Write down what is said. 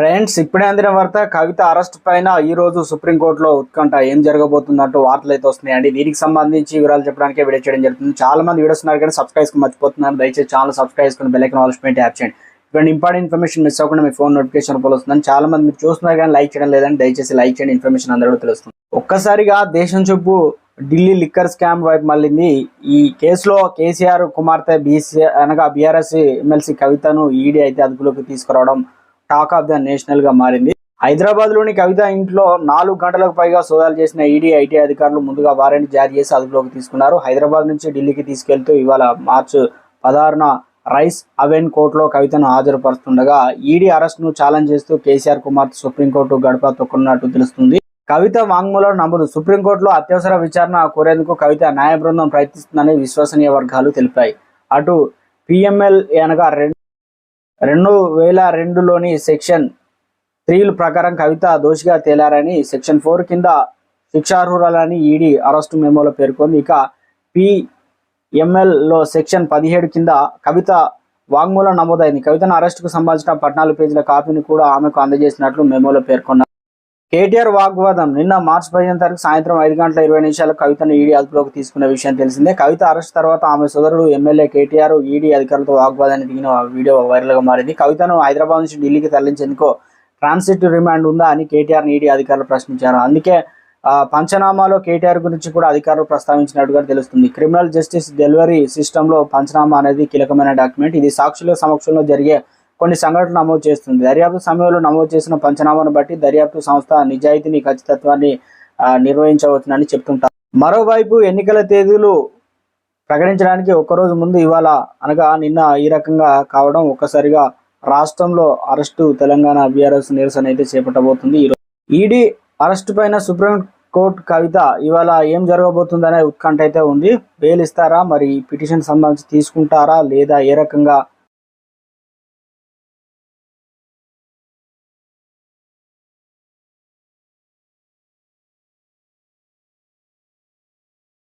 Friends ఇప్పుడే అందిన వార్త కవిత అరెస్ట్ పైన ఈ రోజు సుప్రీంకోర్టులో ఉత్కంఠ. ఏం జరగబోతుందంటూ వార్తలు అయితే వస్తున్నాయండి దీనికి సంబంధించి వివరాలు చెప్పడానికి వీడియో చేయడం జరుగుతుంది. చాలా మంది వీడియోస్ ఉన్నారు కానీ సబ్స్క్రైబ్ మర్చిపోతున్నారు. దయచేసి ఛానల్ సబ్స్క్రైబ్ చేసుకుని బెల్ ఆల్స్ పెట్టి యాప్ చేయండి. ఇటువంటి ఇంపార్టెంట్ ఇన్ఫర్మేషన్ మిస్ అవ్వకుండా మీ ఫోన్ నోటిఫికేషన్ పోలొస్తుందని చాలా మంది మీరు చూస్తున్నారు కానీ లైక్ చేయడం లేదని దయచేసి లైక్ చేయండి. ఇన్ఫర్మేషన్ అందరూ తెలుస్తుంది. ఒక్కసారిగా దేశం చూపు ఢిల్లీ లిక్కర్ స్కామ్ వైపు మళ్ళీ ఈ కేసులో కేసీఆర్ కుమార్తె బీసీ అనగా బీఆర్ఎస్ ఎమ్మెల్సీ కవితను ఈడీ అయితే అదుపులోకి తీసుకురావడం టాక్ ఆఫ్ ద నేషనల్గా మారింది. హైదరాబాద్లోని కవిత ఇంట్లో నాలుగు గంటలకు పైగా సోదాలు చేసిన ఈడీ ఐటీ అధికారులు ముందుగా వారెంట్ జారీ చేసి అదుపులోకి తీసుకున్నారు. హైదరాబాద్ నుంచి ఢిల్లీకి తీసుకెళ్తూ ఇవాళ మార్చి పదహారున రైస్ అవెన్ కోర్టులో కవితను హాజరుపరుస్తుండగా ఈడీ అరెస్ట్ను ఛాలెంజ్ చేస్తూ కేసీఆర్ కుమార్ సుప్రీంకోర్టు గడప తొక్కున్నట్టు తెలుస్తుంది. కవిత వాంగ్మూలం నమోదు సుప్రీంకోర్టులో అత్యవసర విచారణ కోరేందుకు కవిత న్యాయ బృందం ప్రయత్నిస్తుందని విశ్వసనీయ వర్గాలు తెలిపాయి. అటు పిఎంఎల్ అనగా రెండు రెండు వేల రెండులోని సెక్షన్ త్రీల ప్రకారం కవిత దోషిగా తేలారని సెక్షన్ ఫోర్ కింద శిక్షార్హురాలని ఈడీ అరెస్టు మెమోలో పేర్కొంది. ఇక పిఎంఎల్లో సెక్షన్ పదిహేడు కింద కవిత వాంగ్మూలం నమోదైంది. కవితను అరెస్టుకు సంబంధించిన పద్నాలుగు పేజీల కాపీని కూడా ఆమెకు అందజేసినట్లు మెమోలో పేర్కొన్నారు. కేటీఆర్ వాగ్వాదం నిన్న మార్చి పదిహేను తారీఖు సాయంత్రం ఐదు గంటల ఇరవై నిమిషాల కవితను ఈడీ అదుపులోకి తీసుకున్న విషయం తెలిసిందే. కవిత అరెస్ట్ తర్వాత ఆమె సోదరుడు ఎమ్మెల్యే కేటీఆర్ ఈడీ అధికారులతో వాగ్వాదాన్ని దిగిన వీడియో వైరల్గా మారింది. కవితను హైదరాబాద్ నుంచి ఢిల్లీకి తరలించేందుకు ట్రాన్సిట్ రిమాండ్ ఉందా అని కేటీఆర్ని ఈడీ అధికారులు ప్రశ్నించారు. అందుకే పంచనామాలో కేటీఆర్ గురించి కూడా అధికారులు ప్రస్తావించినట్టుగా తెలుస్తుంది. క్రిమినల్ జస్టిస్ డెలివరీ సిస్టంలో పంచనామా అనేది కీలకమైన డాక్యుమెంట్. ఇది సాక్షుల సమక్షంలో జరిగే కొన్ని సంఘటనలు నమోదు చేస్తుంది. దర్యాప్తు సమయంలో నమోదు చేసిన పంచనామాను బట్టి దర్యాప్తు సంస్థ నిజాయితీని ఖచ్చితత్వాన్ని నిర్వహించవచ్చునని చెప్తుంటారు. మరోవైపు ఎన్నికల తేదీలు ప్రకటించడానికి ఒక్కరోజు ముందు ఇవాళ అనగా నిన్న ఈ రకంగా కావడం ఒక్కసారిగా రాష్ట్రంలో అరెస్టు తెలంగాణ బీఆర్ఎస్ నిరసన అయితే చేపట్టబోతుంది. ఈరోజు ఈడీ అరెస్టు పైన సుప్రీం కోర్టు కవిత ఇవాళ ఏం జరగబోతుందనే ఉత్కంఠ అయితే ఉంది. బెయిల్ ఇస్తారా? మరి పిటిషన్ సంబంధించి తీసుకుంటారా? లేదా ఏ రకంగా